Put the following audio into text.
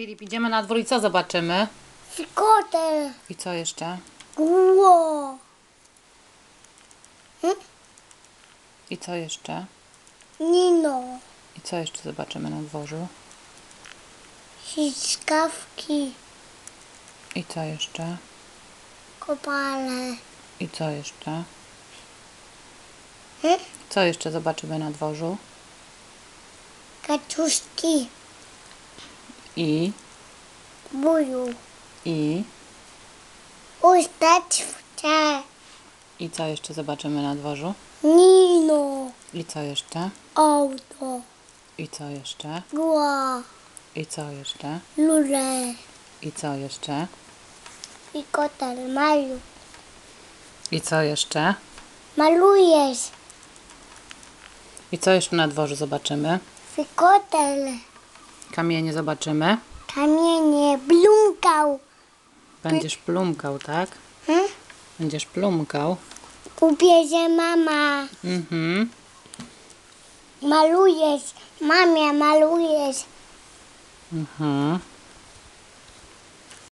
Filip, idziemy na dwór i co zobaczymy? Skoter. I co jeszcze? Ło. I co jeszcze? Nino. I co jeszcze zobaczymy na dworzu? Siskawki. I co jeszcze? Kopale. I co jeszcze? Hmm? Co jeszcze zobaczymy na dworzu? Kaczuszki. I, Buju. i, Ustaczwcze. i co jeszcze zobaczymy na dworzu? Nino. I co jeszcze? Auto. I co jeszcze? Gła. I co jeszcze? Lule. I co jeszcze? I kotel. Malu. I co jeszcze? Malujesz. I co jeszcze na dworzu zobaczymy? Wykotel. Kamienie zobaczymy. Kamienie. Blumkał. Będziesz plumkał, tak? Hmm? Będziesz plumkał. Ubierze mama. Mhm. Malujesz. Mamia malujesz. Mhm.